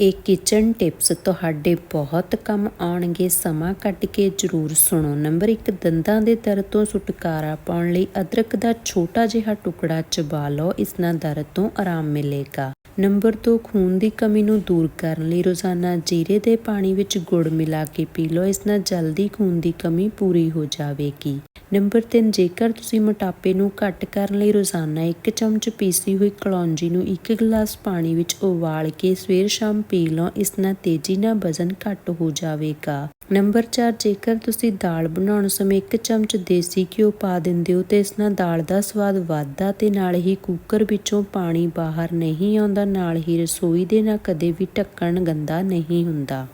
ਇਹ kitchen tips ਤੁਹਾਡੇ ਬਹੁਤ ਕੰਮ ਆਉਣਗੇ। ਸਮਾਂ ਕੱਢ ਕੇ ਜ਼ਰੂਰ ਸੁਣੋ। ਨੰਬਰ 1 ਦੰਦਾਂ ਦੇ ਦਰਦ ਤੋਂ ਛੁਟਕਾਰਾ ਪਾਉਣ ਲਈ ਅਦਰਕ ਦਾ ਛੋਟਾ ਜਿਹਾ ਟੁਕੜਾ ਚਬਾ ਲਓ। ਇਸ ਨਾਲ ਦਰਦ ਤੋਂ ਆਰਾਮ ਮਿਲੇਗਾ। ਨੰਬਰ 2 ਖੂਨ ਦੀ ਕਮੀ ਨੂੰ ਦੂਰ ਕਰਨ ਲਈ ਰੋਜ਼ਾਨਾ ਜੀਰੇ ਦੇ ਪਾਣੀ ਵਿੱਚ ਗੁੜ ਮਿਲਾ ਕੇ ਪੀ ਲਓ। ਇਸ ਨਾਲ ਜਲਦੀ ਖੂਨ ਦੀ ਕਮੀ ਪੂਰੀ ਹੋ ਜਾਵੇਗੀ। ਨੰਬਰ 3 ਜੇਕਰ ਤੁਸੀਂ ਮੋਟਾਪੇ ਨੂੰ ਘੱਟ ਕਰਨ ਲਈ ਰੋਜ਼ਾਨਾ 1 ਚਮਚ ਪੀਸੀ ਹੋਈ ਕਲੌਂਜੀ ਨੂੰ 1 ਗਲਾਸ ਪਾਣੀ ਵਿੱਚ ਉਬਾਲ ਕੇ ਸਵੇਰ ਸ਼ਾਮ ਪੀ ਲਓ, ਇਸ ਨਾਲ ਤੇਜ਼ੀ ਨਾਲ ਵਜ਼ਨ ਘੱਟ ਹੋ ਜਾਵੇਗਾ। ਨੰਬਰ 4 ਜੇਕਰ ਤੁਸੀਂ ਦਾਲ ਬਣਾਉਣ ਸਮੇਂ ਇੱਕ ਚਮਚ ਦੇਸੀ ਘਿਓ ਪਾ ਦਿੰਦੇ ਹੋ, ਤੇ ਇਸ ਨਾਲ ਦਾਲ ਦਾ ਸਵਾਦ ਵੱਧਦਾ ਤੇ ਨਾਲ ਹੀ ਕੁੱਕਰ ਵਿੱਚੋਂ ਪਾਣੀ ਬਾਹਰ ਨਹੀਂ ਆਉਂਦਾ, ਨਾਲ ਹੀ ਰਸੋਈ ਦੇ ਨਾਲ ਕਦੇ ਵੀ ਢੱਕਣ ਗੰਦਾ ਨਹੀਂ ਹੁੰਦਾ।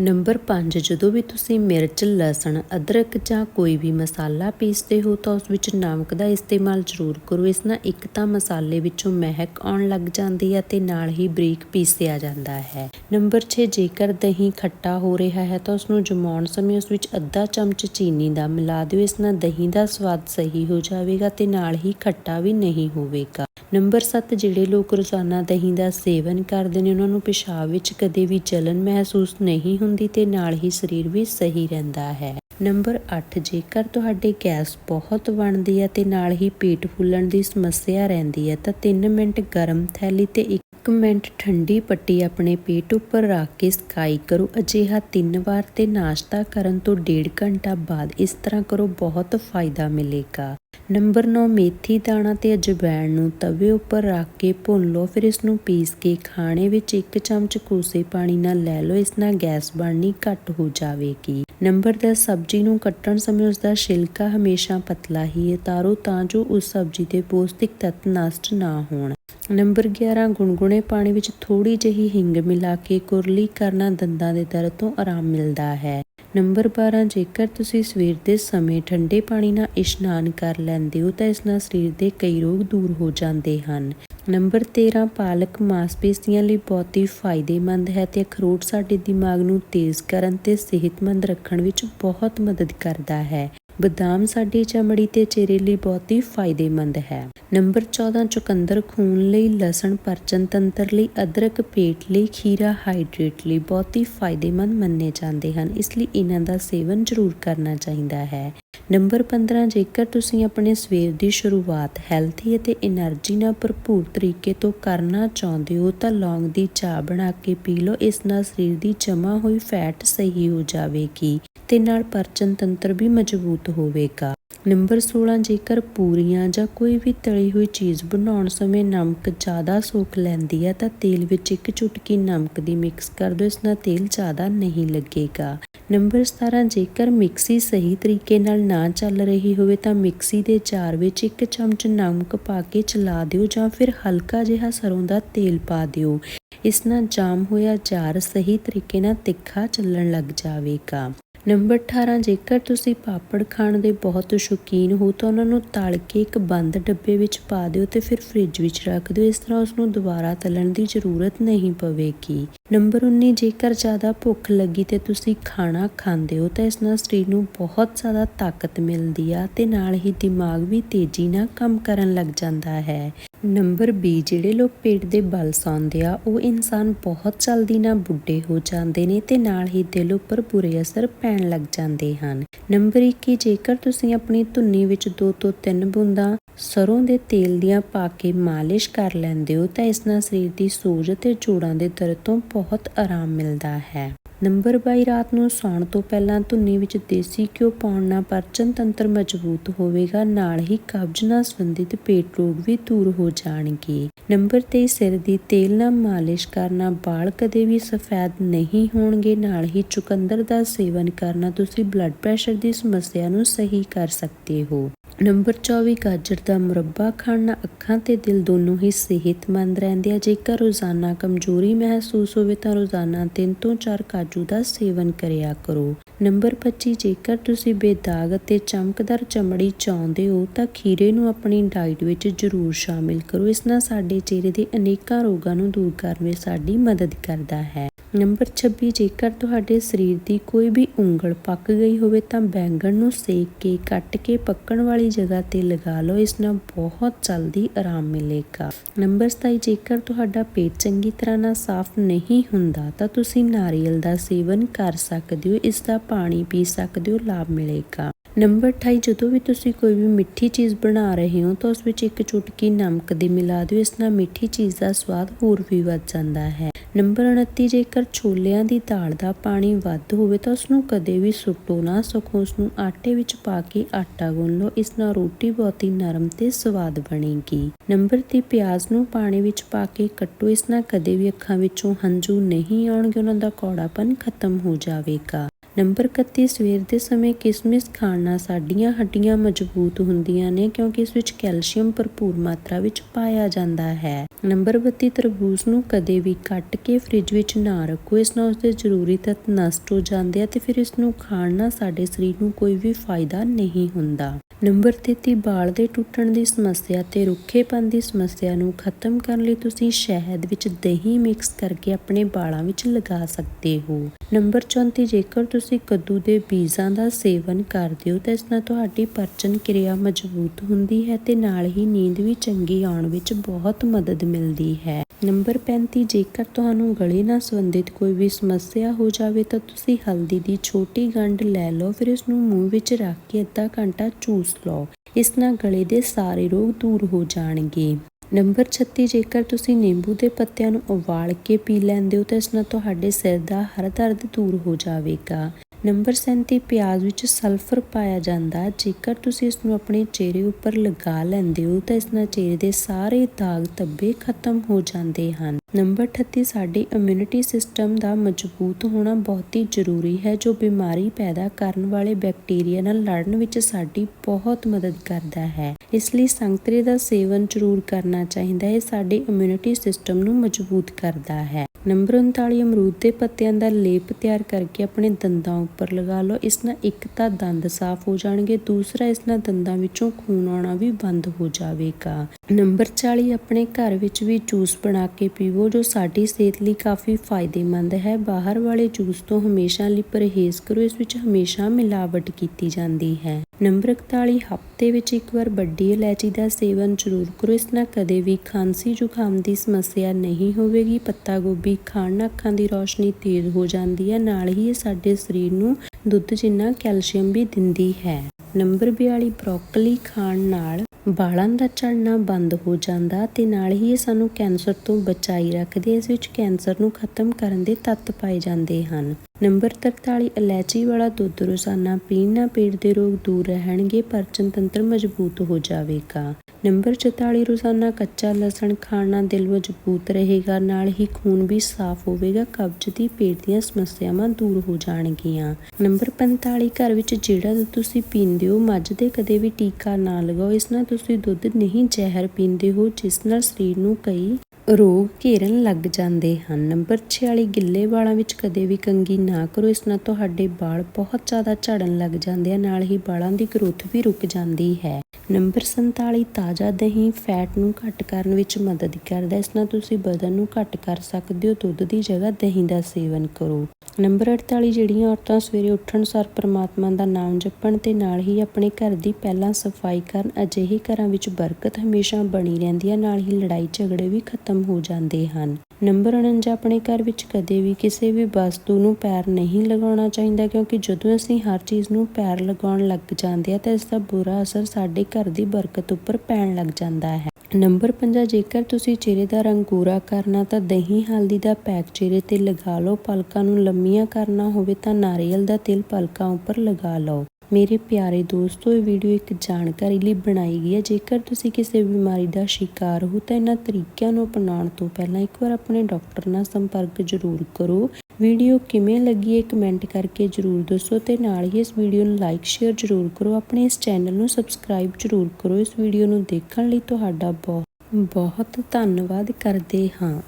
ਨੰਬਰ 5 ਜਦੋਂ ਵੀ ਤੁਸੀਂ ਮਿਰਚ, ਲਸਣ, ਅਦਰਕ ਜਾਂ ਕੋਈ ਵੀ ਮਸਾਲਾ ਪੀਸਦੇ ਹੋ ਤਾਂ ਉਸ ਵਿੱਚ ਨਮਕ ਦਾ ਇਸਤੇਮਾਲ ਜ਼ਰੂਰ ਕਰੋ। ਇਸ ਨਾਲ ਇੱਕ ਤਾਂ ਮਸਾਲੇ ਵਿੱਚੋਂ ਮਹਿਕ ਆਉਣ ਲੱਗ ਜਾਂਦੀ ਹੈ ਤੇ ਨਾਲ ਹੀ ਬਰੀਕ ਪੀਸਿਆ ਜਾਂਦਾ ਹੈ। ਨੰਬਰ 6 ਜੇਕਰ ਦਹੀਂ ਖੱਟਾ ਹੋ ਰਿਹਾ ਹੈ ਤਾਂ ਉਸ ਨੂੰ ਜਮਾਉਣ ਸਮੇਂ ਉਸ ਵਿੱਚ ਅੱਧਾ ਚਮਚ ਚੀਨੀ ਦਾ ਮਿਲਾ ਦਿਓ। ਇਸ ਨਾਲ ਦਹੀਂ ਦਾ ਸਵਾਦ ਸਹੀ ਹੋ ਜਾਵੇਗਾ ਤੇ ਨਾਲ ਹੀ ਖੱਟਾ ਵੀ ਨਹੀਂ ਹੋਵੇਗਾ। ਨੰਬਰ 7 ਜਿਹੜੇ ਲੋਕ ਰੋਜ਼ਾਨਾ ਦਹੀਂ ਦਾ ਸੇਵਨ ਕਰਦੇ ਨੇ, ਉਹਨਾਂ ਨੂੰ ਪਿਸ਼ਾਬ ਵਿੱਚ ਕਦੇ ਵੀ ਜਲਨ ਮਹਿਸੂਸ ਨਹੀਂ ਹੁੰਦੀ ਤੇ ਨਾਲ ਹੀ ਸਰੀਰ ਵੀ ਸਹੀ ਰਹਿੰਦਾ ਹੈ। ਨੰਬਰ 8 ਜੇਕਰ ਤੁਹਾਡੇ ਗੈਸ ਬਹੁਤ ਬਣਦੀ ਹੈ ਤੇ ਨਾਲ ਹੀ ਪੇਟ ਫੁੱਲਣ ਦੀ ਸਮੱਸਿਆ ਰਹਿੰਦੀ ਹੈ, ਤਾਂ 3 ਮਿੰਟ ਗਰਮ ਥੈਲੀ ਤੇ 1 ਮਿੰਟ ਠੰਡੀ ਪੱਟੀ ਆਪਣੇ ਪੇਟ ਉੱਪਰ ਰੱਖ ਕੇ ਸਕਾਈ ਕਰੋ। ਅਜਿਹਾ 3 ਵਾਰ ਤੇ ਨਾਸ਼ਤਾ ਕਰਨ ਤੋਂ 1.5 ਘੰਟਾ ਬਾਅਦ ਇਸ ਤਰ੍ਹਾਂ ਕਰੋ, ਬਹੁਤ ਫਾਇਦਾ ਮਿਲੇਗਾ। ਨੰਬਰ 9 ਮੇਥੀ ਦਾਣਾ ਤੇ ਅਜਵਾਇਣ ਨੂੰ ਤਵੇ ਉੱਪਰ ਰੱਖ ਕੇ ਭੁੰਨ ਲਓ। ਫਿਰ ਇਸ ਨੂੰ ਪੀਸ ਕੇ ਖਾਣੇ ਵਿੱਚ 1 ਚਮਚ ਕੋਸੇ ਪਾਣੀ ਨਾਲ ਲੈ ਲਓ। ਇਸ ਨਾਲ ਗੈਸ ਬਣਨੀ ਘੱਟ ਹੋ ਜਾਵੇਗੀ। ਨੰਬਰ 10 ਸਬਜ਼ੀ ਨੂੰ ਕੱਟਣ ਸਮੇਂ ਉਸ ਦਾ ਛਿਲਕਾ ਹਮੇਸ਼ਾ ਪਤਲਾ ਹੀ ਉਤਾਰੋ ਤਾਂ ਜੋ ਉਸ ਸਬਜ਼ੀ ਦੇ ਪੌਸ਼ਟਿਕ ਤੱਤ ਨਸ਼ਟ ਨਾ ਹੋਣ। ਨੰਬਰ 11 ਗੁਣਗੁਣੇ ਪਾਣੀ ਵਿੱਚ ਥੋੜੀ ਜਿਹੀ ਹਿੰਗ ਮਿਲਾ ਕੇ ਕੁਰਲੀ ਕਰਨਾ ਦੰਦਾਂ ਦੇ ਦਰਦ ਤੋਂ ਆਰਾਮ ਮਿਲਦਾ ਹੈ। ਨੰਬਰ 12 ਜੇਕਰ ਤੁਸੀਂ ਸਵੇਰ ਦੇ ਸਮੇਂ ਠੰਡੇ ਪਾਣੀ ਨਾਲ ਇਸ਼ਨਾਨ ਕਰ ਲੈਂਦੇ ਹੋ ਤਾਂ ਇਸ ਨਾਲ ਸਰੀਰ ਦੇ ਕਈ ਰੋਗ ਦੂਰ ਹੋ ਜਾਂਦੇ ਹਨ। ਨੰਬਰ 13 ਪਾਲਕ ਮਾਸਪੇਸ਼ੀਆਂ ਲਈ ਬਹੁਤ ਹੀ ਫਾਇਦੇਮੰਦ ਹੈ ਤੇ ਅਖਰੋਟ ਸਾਡੇ ਦਿਮਾਗ ਨੂੰ ਤੇਜ਼ ਕਰਨ ਤੇ ਸਿਹਤਮੰਦ ਰੱਖਣ ਵਿੱਚ ਬਹੁਤ ਮਦਦ ਕਰਦਾ ਹੈ। ਬਦਾਮ ਸਾਡੀ ਚਮੜੀ ਤੇ ਚਿਹਰੇ ਲਈ ਬਹੁਤ ਹੀ ਫਾਇਦੇਮੰਦ ਹੈ। ਨੰਬਰ 14 ਚੁਕੰਦਰ ਖੂਨ ਲਈ ਲਸਣ ਪਰਚਨ ਤੰਤਰ ਲਈ ਅਦਰਕ ਪੇਟ ਲਈ ਖੀਰਾ ਹਾਈਡਰੇਟ ਲਈ ਬਹੁਤ ਹੀ ਫਾਇਦੇਮੰਦ ਮੰਨੇ ਜਾਂਦੇ ਹਨ। ਇਸ ਲਈ ਇਹਨਾਂ ਦਾ ਸੇਵਨ ਜ਼ਰੂਰ ਕਰਨਾ ਚਾਹੀਦਾ ਹੈ। ਨੰਬਰ 15 ਜੇਕਰ ਤੁਸੀਂ ਆਪਣੇ ਸਵੇਰ ਦੀ ਸ਼ੁਰੂਆਤ ਹੈਲਥੀ ਅਤੇ એનર્ਜੀ ਨਾਲ ਭਰਪੂਰ ਤਰੀਕੇ ਤੋਂ ਕਰਨਾ ਚਾਹੁੰਦੇ ਹੋ ਤਾਂ ਲੌਂਗ ਦੀ ਚਾਹ ਬਣਾ ਕੇ ਪੀ ਲਓ। ਇਸ ਨਾਲ ਸਰੀਰ ਦੀ ਜਮਾ ਹੋਈ ਫੈਟ ਸਹੀ ਹੋ ਜਾਵੇਗੀ। ਤੇ ਨਾਲ ਪਰਚਨ ਤੰਤਰ ਵੀ ਮਜ਼ਬੂਤ ਹੋਵੇਗਾ। ਨੰਬਰ 16 ਜੇਕਰ ਪੂਰੀਆਂ ਜਾਂ ਕੋਈ ਵੀ ਤਲੀ ਹੋਈ ਚੀਜ਼ ਬਣਾਉਣ ਸਮੇਂ ਨਮਕ ਜ਼ਿਆਦਾ ਸੋਖ ਲੈਂਦੀ ਹੈ, ਤਾਂ ਤੇਲ ਵਿੱਚ ਇੱਕ ਚੁਟਕੀ ਨਮਕ ਦੀ ਮਿਕਸ ਕਰ ਦਿਓ, ਇਸ ਨਾਲ ਤੇਲ ਜ਼ਿਆਦਾ ਨਹੀਂ ਲੱਗੇਗਾ। ਨੰਬਰ 17 ਜੇਕਰ ਮਿਕਸੀ ਸਹੀ ਤਰੀਕੇ ਨਾਲ ਨਾ ਚੱਲ ਰਹੀ ਹੋਵੇ, ਤਾਂ ਮਿਕਸੀ ਦੇ ਜਾਰ ਵਿੱਚ ਇੱਕ ਚਮਚ ਨਮਕ ਪਾ ਕੇ ਚਲਾ ਦਿਓ ਜਾਂ ਫਿਰ ਹਲਕਾ ਜਿਹਾ ਸਰੋਂ ਦਾ ਤੇਲ ਪਾ ਦਿਓ। ਇਸ ਨਾਲ ਜਾਮ ਹੋਇਆ ਜਾਰ ਸਹੀ ਤਰੀਕੇ ਨਾਲ ਤਿੱਖਾ ਚੱਲਣ ਲੱਗ ਜਾਵੇਗਾ। ਨੰਬਰ 18 ਜੇਕਰ ਤੁਸੀਂ ਪਾਪੜ ਖਾਣ ਦੇ ਬਹੁਤ ਸ਼ੌਕੀਨ ਹੋ, ਤਾਂ ਉਹਨਾਂ ਨੂੰ ਤਲ ਕੇ ਇੱਕ ਬੰਦ ਡੱਬੇ ਵਿੱਚ ਪਾ ਦਿਓ ਤੇ ਫਿਰ ਫ੍ਰਿਜ ਵਿੱਚ ਰੱਖ ਦਿਓ। ਇਸ ਤਰ੍ਹਾਂ ਉਸ ਨੂੰ ਦੁਬਾਰਾ ਤਲਣ ਦੀ ਜ਼ਰੂਰਤ ਨਹੀਂ ਪਵੇਗੀ। ਨੰਬਰ 19 ਜੇਕਰ ਜ਼ਿਆਦਾ ਭੁੱਖ ਲੱਗੀ ਤੇ ਤੁਸੀਂ ਖਾਣਾ ਖਾਂਦੇ ਹੋ, ਤਾਂ ਇਸ ਨਾਲ ਸਰੀਰ ਨੂੰ ਬਹੁਤ ਜ਼ਿਆਦਾ ਤਾਕਤ ਮਿਲਦੀ ਆ ਤੇ ਨਾਲ ਹੀ ਦਿਮਾਗ ਵੀ ਤੇਜ਼ੀ ਨਾਲ ਕੰਮ ਕਰਨ ਲੱਗ ਜਾਂਦਾ ਹੈ। ਨੰਬਰ 20 ਜਿਹੜੇ ਲੋਕ ਪੇਟ ਦੇ ਬਲ ਸੌਂਦੇ ਆ, ਉਹ ਇਨਸਾਨ ਬਹੁਤ ਜਲਦੀ ਨਾਲ ਬੁੱਢੇ ਹੋ ਜਾਂਦੇ ਨੇ ਤੇ ਨਾਲ ਹੀ ਦਿਲ ਉੱਪਰ ਬੁਰੇ ਅਸਰ ਪੈਣ ਲੱਗ ਜਾਂਦੇ ਹਨ। ਨੰਬਰ 21 ਜੇਕਰ ਤੁਸੀਂ ਆਪਣੀ ਧੁੰਨੀ ਵਿੱਚ 2 ਤੋਂ 3 ਬੂੰਦਾਂ ਸਰੋਂ ਦੇ ਤੇਲ ਦੀਆਂ ਪਾ ਕੇ ਮਾਲਿਸ਼ ਕਰ ਲੈਂਦੇ ਹੋ, ਤਾਂ ਇਸ ਨਾਲ ਸਰੀਰ ਦੀ ਸੋਜ ਅਤੇ ਜੋੜਾਂ ਦੇ ਦਰਦ ਤੋਂ ਬਹੁਤ ਆਰਾਮ ਮਿਲਦਾ ਹੈ। ਨੰਬਰ 22 ਰਾਤ ਨੂੰ ਸੌਣ ਤੋਂ ਪਹਿਲਾਂ ਧੁੰਨੀ ਵਿੱਚ ਦੇਸੀ ਘਿਓ ਪਾਉਣ ਨਾਲ ਪਰਚਨ ਤੰਤਰ ਮਜ਼ਬੂਤ ਹੋਵੇਗਾ। ਨਾਲ ਹੀ ਕਬਜ਼ ਨਾਲ ਸੰਬੰਧਿਤ ਪੇਟ ਰੋਗ ਵੀ ਦੂਰ ਹੋ ਜਾਣਗੇ। ਨੰਬਰ 23 ਸਿਰ ਦੀ ਤੇਲ ਨਾਲ ਮਾਲਿਸ਼ ਕਰਨਾ। ਵਾਲ ਕਦੇ ਵੀ ਸਫੈਦ ਨਹੀਂ ਹੋਣਗੇ। ਨਾਲ ਹੀ ਚੁਕੰਦਰ ਦਾ ਸੇਵਨ ਕਰਨਾ। ਤੁਸੀਂ ਬਲੱਡ ਪ੍ਰੈਸ਼ਰ ਦੀ ਸਮੱਸਿਆ ਨੂੰ ਸਹੀ ਕਰ ਸਕਦੇ ਹੋ। ਨੰਬਰ 24 ਗਾਜਰ ਦਾ ਮੁਰੱਬਾ ਖਾਣ ਨਾਲ ਅੱਖਾਂ ਤੇ ਦਿਲ ਦੋਨੋਂ ਹੀ ਸਿਹਤਮੰਦ ਰਹਿੰਦੇ ਆ। ਜੇਕਰ ਰੋਜ਼ਾਨਾ ਕਮਜ਼ੋਰੀ ਮਹਿਸੂਸ ਹੋਵੇ ਤਾਂ ਰੋਜ਼ਾਨਾ 3 ਤੋਂ 4 ਕਾਜੂ ਦਾ ਸੇਵਨ ਕਰਿਆ ਕਰੋ। ਨੰਬਰ 25 ਜੇਕਰ ਤੁਸੀਂ ਬੇਦਾਗ ਅਤੇ ਚਮਕਦਾਰ ਚਮੜੀ ਚਾਹੁੰਦੇ ਹੋ ਤਾਂ ਖੀਰੇ ਨੂੰ ਆਪਣੀ ਡਾਈਟ ਵਿੱਚ ਜ਼ਰੂਰ ਸ਼ਾਮਿਲ ਕਰੋ। ਇਸ ਨਾਲ ਸਾਡੇ ਚਿਹਰੇ ਦੇ ਅਨੇਕਾਂ ਰੋਗਾਂ ਨੂੰ ਦੂਰ ਕਰਨ ਵਿੱਚ ਸਾਡੀ ਮਦਦ ਕਰਦਾ ਹੈ। ਨੰਬਰ 26 ਜੇਕਰ ਤੁਹਾਡੇ ਸਰੀਰ ਦੀ ਕੋਈ ਵੀ ਉਂਗਲ ਪੱਕ ਗਈ ਹੋਵੇ ਤਾਂ ਬੈਂਗਣ ਨੂੰ ਸੇਕ ਕੇ, ਕੱਟ ਕੇ, ਪੱਕਣ ਵਾਲੀ ਜਗ੍ਹਾ ਤੇ ਲਗਾ ਲਓ। ਇਸ ਨਾਲ ਬਹੁਤ ਜਲਦੀ ਆਰਾਮ ਮਿਲੇਗਾ। ਨੰਬਰ 27 ਜੇਕਰ ਤੁਹਾਡਾ ਪੇਟ ਚੰਗੀ ਤਰ੍ਹਾਂ ਨਾਲ ਸਾਫ਼ ਨਹੀਂ ਹੁੰਦਾ, ਤਾਂ ਤੁਸੀਂ ਨਾਰੀਅਲ ਦਾ ਸੇਵਨ ਕਰ ਸਕਦੇ ਹੋ। ਇਸ ਦਾ ਪਾਣੀ ਪੀ ਸਕਦੇ ਹੋ, ਲਾਭ ਮਿਲੇਗਾ। ਨੰਬਰ 28 ਜਦੋਂ ਵੀ ਤੁਸੀਂ ਕੋਈ ਵੀ ਮਿੱਠੀ ਚੀਜ਼ ਬਣਾ ਰਹੇ ਹੋ, ਤਾਂ ਉਸ ਵਿੱਚ ਇੱਕ ਚੁਟਕੀ ਨਮਕ ਦੀ ਮਿਲਾ ਦਿਓ। ਇਸ ਨਾਲ ਮਿੱਠੀ ਚੀਜ਼ ਦਾ ਸਵਾਦ ਹੋਰ ਵੀ ਵੱਧ ਜਾਂਦਾ ਹੈ। ਨੰਬਰ 29 ਜੇਕਰ ਛੋਲਿਆਂ ਦੀ ਦਾਲ ਦਾ ਪਾਣੀ ਵੱਧ ਹੋਵੇ, ਤਾਂ ਉਸ ਨੂੰ ਕਦੇ ਵੀ ਸੁੱਟੋ ਨਾ। ਸਗੋਂ ਉਸ ਨੂੰ ਆਟੇ ਵਿੱਚ ਪਾ ਕੇ ਆਟਾ ਗੁੰਨ। ਲਓ ਇਸ ਨਾਲ ਰੋਟੀ ਬਹੁਤੀ ਨਰਮ ਤੇ ਸਵਾਦ ਬਣੇਗੀ। ਨੰਬਰ 30 ਪਿਆਜ਼ ਨੂੰ ਪਾਣੀ ਵਿੱਚ ਪਾ ਕੇ ਕੱਟੋ। ਇਸ ਨਾਲ ਕਦੇ ਵੀ ਅੱਖਾਂ ਵਿੱਚੋਂ ਹੰਝੂ ਨਹੀਂ ਆਉਣਗੇ। ਉਹਨਾਂ ਦਾ ਕੌੜਾਪਨ ਖਤਮ ਹੋ ਜਾਵੇਗਾ। ਨੰਬਰ 31 ਸਵੇਰ ਦੇ ਸਮੇਂ ਕਿਸਮਿਸ ਖਾਣ ਨਾਲ ਸਾਡੀਆਂ ਹੱਡੀਆਂ ਮਜ਼ਬੂਤ ਹੁੰਦੀਆਂ ਨੇ ਕਿਉਂਕਿ ਇਸ ਵਿੱਚ ਕੈਲਸ਼ੀਅਮ ਭਰਪੂਰ ਮਾਤਰਾ ਵਿੱਚ ਪਾਇਆ ਜਾਂਦਾ ਹੈ। ਨੰਬਰ 32 ਤਰਬੂਜ਼ ਨੂੰ ਕਦੇ ਵੀ ਕੱਟ ਕੇ ਫ੍ਰਿਜ ਵਿੱਚ ਨਾ ਰੱਖੋ। ਇਸ ਨਾਲ ਉਸਦੇ ਜ਼ਰੂਰੀ ਤੱਤ ਨਸ਼ਟ ਹੋ ਜਾਂਦੇ ਆ ਤੇ ਫਿਰ ਇਸ ਨੂੰ ਖਾਣ ਨਾਲ ਸਾਡੇ ਸਰੀਰ ਨੂੰ ਕੋਈ ਵੀ ਫਾਇਦਾ ਨਹੀਂ ਹੁੰਦਾ। ਨੰਬਰ 33 ਬਾਲ ਦੇ ਟੁੱਟਣ ਦੀ ਸਮੱਸਿਆ ਤੇ ਰੁੱਖੇਪਨ ਦੀ ਸਮੱਸਿਆ ਨੂੰ ਖਤਮ ਕਰਨ ਲਈ ਤੁਸੀਂ ਸ਼ਹਿਦ ਵਿੱਚ ਦਹੀਂ ਮਿਕਸ ਕਰਕੇ ਆਪਣੇ ਬਾਲਾਂ ਵਿੱਚ ਲਗਾ ਸਕਦੇ ਹੋ। ਨੰਬਰ 34 ਜੇਕਰ ਤੁਸੀਂ ਕੱਦੂ ਦੇ ਬੀਜਾਂ ਦਾ ਸੇਵਨ ਕਰਦੇ ਹੋ, ਤਾਂ ਇਸ ਨਾਲ ਤੁਹਾਡੀ ਪਰਚਨ ਕਿਰਿਆ ਮਜ਼ਬੂਤ ਹੁੰਦੀ ਹੈ ਤੇ ਨਾਲ ਹੀ ਨੀਂਦ ਵੀ ਚੰਗੀ ਆਉਣ ਵਿੱਚ ਬਹੁਤ ਮਦਦ ਮਿਲਦੀ ਹੈ। ਨੰਬਰ 35 ਜੇਕਰ ਤੁਹਾਨੂੰ ਗਲੇ ਨਾਲ ਸੰਬੰਧਿਤ ਕੋਈ ਵੀ ਸਮੱਸਿਆ ਹੋ ਜਾਵੇ, ਤਾਂ ਤੁਸੀਂ ਹਲਦੀ ਦੀ ਛੋਟੀ ਗੰਢ ਲੈ ਲਓ, ਫਿਰ ਇਸ ਨੂੰ ਮੂੰਹ ਵਿੱਚ ਰੱਖ ਕੇ ਅੱਧਾ ਘੰਟਾ ਚੂਸ ਲਓ। ਇਸ ਨਾਲ ਗਲੇ ਦੇ ਸਾਰੇ ਰੋਗ ਦੂਰ ਹੋ ਜਾਣਗੇ। ਨੰਬਰ 36 ਜੇਕਰ ਤੁਸੀਂ ਨਿੰਬੂ ਦੇ ਪੱਤਿਆਂ ਨੂੰ ਉਬਾਲ ਕੇ ਪੀ ਲੈਂਦੇ ਹੋ ਤਾਂ ਇਸ ਨਾਲ ਤੁਹਾਡੇ ਸਿਰ ਦਾ ਹਰ ਦਰਦ ਦੂਰ ਹੋ ਜਾਵੇਗਾ। ਨੰਬਰ 37 ਪਿਆਜ਼ ਵਿੱਚ ਸਲਫਰ ਪਾਇਆ ਜਾਂਦਾ ਜੇਕਰ ਤੁਸੀਂ ਇਸ ਨੂੰ ਆਪਣੇ ਚਿਹਰੇ ਉੱਪਰ ਲਗਾ ਲੈਂਦੇ ਹੋ, ਤਾਂ ਇਸ ਨਾਲ ਚਿਹਰੇ ਦੇ ਸਾਰੇ ਦਾਗ ਧੱਬੇ ਖਤਮ ਹੋ ਜਾਂਦੇ ਹਨ। ਨੰਬਰ 38 ਸਾਡੇ ਇਮਿਊਨਿਟੀ ਸਿਸਟਮ ਦਾ ਮਜ਼ਬੂਤ ਹੋਣਾ ਬਹੁਤ ਹੀ ਜ਼ਰੂਰੀ ਹੈ, ਜੋ ਬਿਮਾਰੀ ਪੈਦਾ ਕਰਨ ਵਾਲੇ ਬੈਕਟੀਰੀਆ ਨਾਲ ਲੜਨ ਵਿੱਚ ਸਾਡੀ ਬਹੁਤ ਮਦਦ ਕਰਦਾ ਹੈ। ਇਸ ਲਈ ਸੰਤਰੇ ਦਾ ਸੇਵਨ ਜ਼ਰੂਰ ਕਰਨਾ ਚਾਹੀਦਾ ਹੈ, ਇਹ ਸਾਡੇ ਇਮਿਊਨਿਟੀ ਸਿਸਟਮ ਨੂੰ ਮਜ਼ਬੂਤ ਕਰਦਾ ਹੈ। ਨੰਬਰ 39 ਅਮਰੂਦ ਦੇ ਪੱਤਿਆਂ ਦਾ ਲੇਪ ਤਿਆਰ ਕਰਕੇ ਆਪਣੇ ਦੰਦਾਂ ਉੱਪਰ ਲਗਾ ਲਓ। ਇਸ ਨਾਲ ਇੱਕ ਤਾਂ ਦੰਦ ਸਾਫ਼ ਹੋ ਜਾਣਗੇ, ਦੂਸਰਾ ਇਸ ਨਾਲ ਦੰਦਾਂ ਵਿੱਚੋਂ ਖੂਨ ਆਉਣਾ ਵੀ ਬੰਦ ਹੋ ਜਾਵੇਗਾ। ਨੰਬਰ 40 ਆਪਣੇ ਘਰ ਵਿੱਚ ਵੀ ਜੂਸ ਬਣਾ ਕੇ ਪੀਵੋ, ਜੋ ਸਾਡੀ ਸਿਹਤ ਲਈ ਕਾਫੀ ਫਾਇਦੇਮੰਦ ਹੈ। ਬਾਹਰ ਵਾਲੇ ਜੂਸ ਤੋਂ ਹਮੇਸ਼ਾ ਲਈ ਪਰਹੇਜ਼ ਕਰੋ, ਇਸ ਵਿੱਚ ਹਮੇਸ਼ਾ ਮਿਲਾਵਟ ਕੀਤੀ ਜਾਂਦੀ ਹੈ। ਨੰਬਰ 41 ਹਫ਼ਤੇ ਵਿੱਚ ਇੱਕ ਵਾਰ ਵੱਡੀ ਇਲਾਇਚੀ ਦਾ ਸੇਵਨ ਜ਼ਰੂਰ ਕਰੋ। ਇਸ ਨਾਲ ਕਦੇ ਵੀ ਖਾਂਸੀ ਜ਼ੁਕਾਮ ਦੀ ਸਮੱਸਿਆ ਨਹੀਂ ਹੋਵੇਗੀ, ਪੱਤਾ ਗੋਭੀ ਖਾਣ ਨਾਲ ਅੱਖਾਂ ਦੀ ਰੋਸ਼ਨੀ ਤੇਜ਼ ਹੋ ਜਾਂਦੀ ਹੈ, ਨਾਲ ਹੀ ਇਹ ਸਾਡੇ ਸਰੀਰ ਨੂੰ ਦੁੱਧ ਜਿੰਨਾ ਕੈਲਸ਼ੀਅਮ ਵੀ ਦਿੰਦੀ ਹੈ। ਨੰਬਰ 42 ਬ੍ਰੋਕਲੀ ਖਾਣ ਨਾਲ ਵਾਲਾਂ ਦਾ ਝੜਨਾ ਬੰਦ ਹੋ ਜਾਂਦਾ ਤੇ ਨਾਲ ਹੀ ਇਹ ਸਾਨੂੰ ਕੈਂਸਰ ਤੋਂ ਬਚਾਈ ਰੱਖਦੇ ਇਸ ਵਿੱਚ ਕੈਂਸਰ ਨੂੰ ਖਤਮ ਕਰਨ ਦੇ ਤੱਤ ਪਾਏ ਜਾਂਦੇ ਹਨ। ਨੰਬਰ 43 ਇਲਾਇਚੀ ਵਾਲਾ ਦੁੱਧ ਰੋਜ਼ਾਨਾ ਪੀਣ ਨਾਲ ਪੇਟ ਦੇ ਰੋਗ ਦੂਰ ਰਹਿਣਗੇ ਪਾਚਨ ਤੰਤਰ ਮਜ਼ਬੂਤ ਹੋ ਜਾਵੇਗਾ। ਨੰਬਰ 44 ਰੋਜ਼ਾਨਾ ਕੱਚਾ ਲਸਣ ਖਾਣ ਨਾਲ ਦਿਲ ਮਜ਼ਬੂਤ ਰਹੇਗਾ, ਨਾਲ ਹੀ ਖੂਨ ਵੀ ਸਾਫ਼ ਹੋਵੇਗਾ, ਕਬਜ਼ ਦੀ ਪੇਟ ਦੀਆਂ ਸਮੱਸਿਆਵਾਂ ਦੂਰ ਹੋ ਜਾਣਗੀਆਂ। ਨੰਬਰ 45 ਘਰ ਵਿੱਚ ਜਿਹੜਾ ਦੁੱਧ ਤੁਸੀਂ ਪੀਂਦੇ ਹੋ, ਮੱਝ ਦੇ ਕਦੇ ਵੀ ਟੀਕਾ ਨਾ ਲਗਾਓ, ਇਸ ਨਾਲ ਤੁਸੀਂ ਦੁੱਧ ਨਹੀਂ ਜ਼ਹਿਰ ਪੀਂਦੇ ਹੋ, ਜਿਸ ਨਾਲ ਸਰੀਰ ਨੂੰ ਕਈ ਰੋਗ ਘੇਰਨ ਲੱਗ ਜਾਂਦੇ ਹਨ। ਨੰਬਰ 46 ਗਿੱਲੇ ਵਾਲਾਂ ਵਿੱਚ ਕਦੇ ਵੀ ਕੰਗੀ ਨਾ ਕਰੋ। ਇਸ ਨਾਲ ਤੁਹਾਡੇ ਵਾਲ ਬਹੁਤ ਜ਼ਿਆਦਾ ਝੜਨ ਲੱਗ ਜਾਂਦੇ ਆ, ਨਾਲ ਹੀ ਵਾਲਾਂ ਦੀ ਗਰੋਥ ਵੀ ਰੁਕ ਜਾਂਦੀ ਹੈ। ਨੰਬਰ 47 ਤਾਜ਼ਾ ਦਹੀਂ ਫੈਟ ਨੂੰ ਘੱਟ ਕਰਨ ਵਿੱਚ ਮਦਦ ਕਰਦਾ ਇਸ ਨਾਲ ਤੁਸੀਂ ਬਦਨ ਨੂੰ ਘੱਟ ਕਰ ਸਕਦੇ ਹੋ। ਦੁੱਧ ਦੀ ਜਗ੍ਹਾ ਦਹੀਂ ਦਾ ਸੇਵਨ ਕਰੋ। ਨੰਬਰ 48 ਜਿਹੜੀਆਂ ਔਰਤਾਂ ਸਵੇਰੇ ਉੱਠਣ ਸਾਰ ਪ੍ਰਮਾਤਮਾ ਦਾ ਨਾਮ ਜਪਣ ਤੇ ਨਾਲ ਹੀ ਆਪਣੇ ਘਰ ਦੀ ਪਹਿਲਾਂ ਸਫ਼ਾਈ ਕਰਨ ਅਜਿਹੇ ਘਰਾਂ ਵਿੱਚ ਬਰਕਤ ਹਮੇਸ਼ਾ ਬਣੀ ਰਹਿੰਦੀ ਹੈ। ਨਾਲ ਹੀ ਲੜਾਈ ਝਗੜੇ ਵੀ ਖਤਮ ਹੋ ਜਾਂਦੇ ਹਨ। ਨੰਬਰ 49 ਆਪਣੇ ਘਰ ਵਿੱਚ ਕਦੇ ਵੀ ਕਿਸੇ ਵੀ ਵਸਤੂ ਨੂੰ ਪੈਰ ਨਹੀਂ ਲਗਾਉਣਾ ਚਾਹੀਦਾ ਕਿਉਂਕਿ ਜਦੋਂ ਅਸੀਂ ਹਰ ਚੀਜ਼ ਨੂੰ ਪੈਰ ਲਗਾਉਣ ਲੱਗ ਜਾਂਦੇ ਆ ਤਾਂ ਇਸ ਦਾ ਬੁਰਾ ਅਸਰ ਸਾਡੇ ਘਰ ਦੀ ਬਰਕਤ ਉੱਪਰ ਪੈਣ ਲੱਗ ਜਾਂਦਾ ਹੈ। ਨੰਬਰ 50 ਜੇਕਰ ਤੁਸੀਂ ਚਿਹਰੇ ਦਾ ਰੰਗ ਗੋਰਾ ਕਰਨਾ ਤਾਂ ਦਹੀਂ, ਹਲਦੀ ਦਾ ਪੈਕ ਚਿਹਰੇ ਤੇ ਲਗਾ ਲਓ। ਪਲਕਾਂ ਨੂੰ ਲੰਮੀਆਂ ਕਰਨਾ ਹੋਵੇ ਤਾਂ ਨਾਰੀਅਲ ਦਾ ਤੇਲ ਪਲਕਾਂ ਉੱਪਰ ਲਗਾ ਲਓ। ਮੇਰੇ ਪਿਆਰੇ ਦੋਸਤੋ, ਇਹ ਵੀਡੀਓ ਇੱਕ ਜਾਣਕਾਰੀ ਲਈ ਬਣਾਈ ਗਈ ਹੈ। ਜੇਕਰ ਤੁਸੀਂ ਕਿਸੇ ਬਿਮਾਰੀ ਦਾ ਸ਼ਿਕਾਰ ਹੋ, ਤਾਂ ਇਹਨਾਂ ਤਰੀਕਿਆਂ ਨੂੰ ਅਪਣਾਉਣ ਤੋਂ ਪਹਿਲਾਂ ਇੱਕ ਵਾਰ ਆਪਣੇ ਡਾਕਟਰ ਨਾਲ ਸੰਪਰਕ ਜ਼ਰੂਰ ਕਰੋ। ਵੀਡੀਓ ਕਿਵੇਂ ਲੱਗੀ ਹੈ ਕਮੈਂਟ ਕਰਕੇ ਜ਼ਰੂਰ ਦੱਸੋ ਤੇ ਨਾਲ ਹੀ ਇਸ ਵੀਡੀਓ ਨੂੰ ਲਾਈਕ, ਸ਼ੇਅਰ ਜ਼ਰੂਰ ਕਰੋ। ਆਪਣੇ ਇਸ ਚੈਨਲ ਨੂੰ ਸਬਸਕ੍ਰਾਈਬ ਜ਼ਰੂਰ ਕਰੋ। ਇਸ ਵੀਡੀਓ ਨੂੰ ਦੇਖਣ ਲਈ ਤੁਹਾਡਾ ਬਹੁਤ ਬਹੁਤ ਧੰਨਵਾਦ ਕਰਦੇ ਹਾਂ।